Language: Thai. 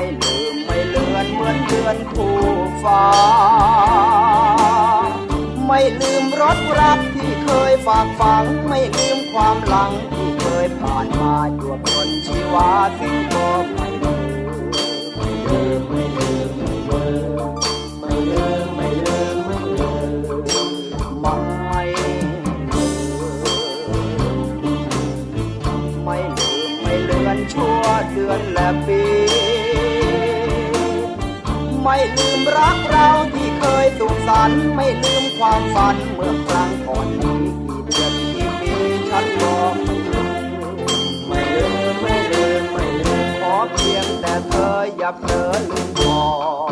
ไม่ลืมไม่เลือนเหมือนเดือนคู่ฟ้า ไม่ลืมรถรักที่เคยฝากฝัง ไม่ลืมความหลังที่เคยผ่านมาจวบจนชีวาสิ่งก็ไม่ลืมไม่ลืมไม่ลืมไม่ลืมไม่ลืมไม่ลืมไม่ลืมไม่ลืมไม่ลืมไม่เลือนชั่วเดือนและปี ไม่ลืมรักเราที่เคยสุขสันต์ไม่ลืมความฝันเมื่อครั้งก่อนนี้กี่เดือนกี่ปีฉันรอไม่ลืมไม่ลืมไม่ลืมไม่ลืมขอเพียงแต่เธออย่าเผลอลืมบอก